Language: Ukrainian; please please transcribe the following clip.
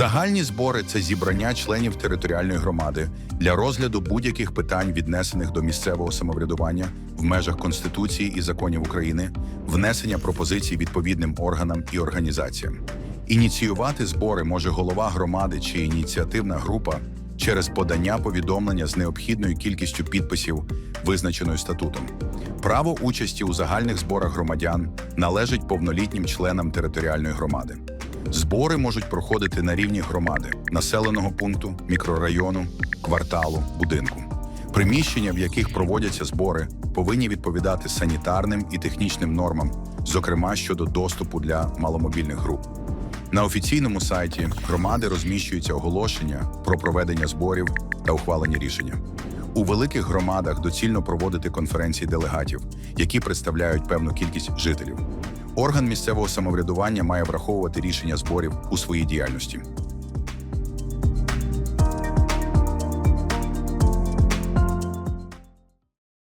Загальні збори це зібрання членів територіальної громади для розгляду будь-яких питань, віднесених до місцевого самоврядування в межах Конституції і законів України, внесення пропозицій відповідним органам і організаціям. Ініціювати збори може голова громади чи ініціативна група через подання повідомлення з необхідною кількістю підписів, визначеною статутом. Право участі у загальних зборах громадян належить повнолітнім членам територіальної громади. Збори можуть проходити на рівні громади, населеного пункту, мікрорайону, кварталу, будинку. Приміщення, в яких проводяться збори, повинні відповідати санітарним і технічним нормам, зокрема щодо доступу для маломобільних груп. На офіційному сайті громади розміщуються оголошення про проведення зборів та ухвалені рішення. У великих громадах доцільно проводити конференції делегатів, які представляють певну кількість жителів. Орган місцевого самоврядування має враховувати рішення зборів у своїй діяльності.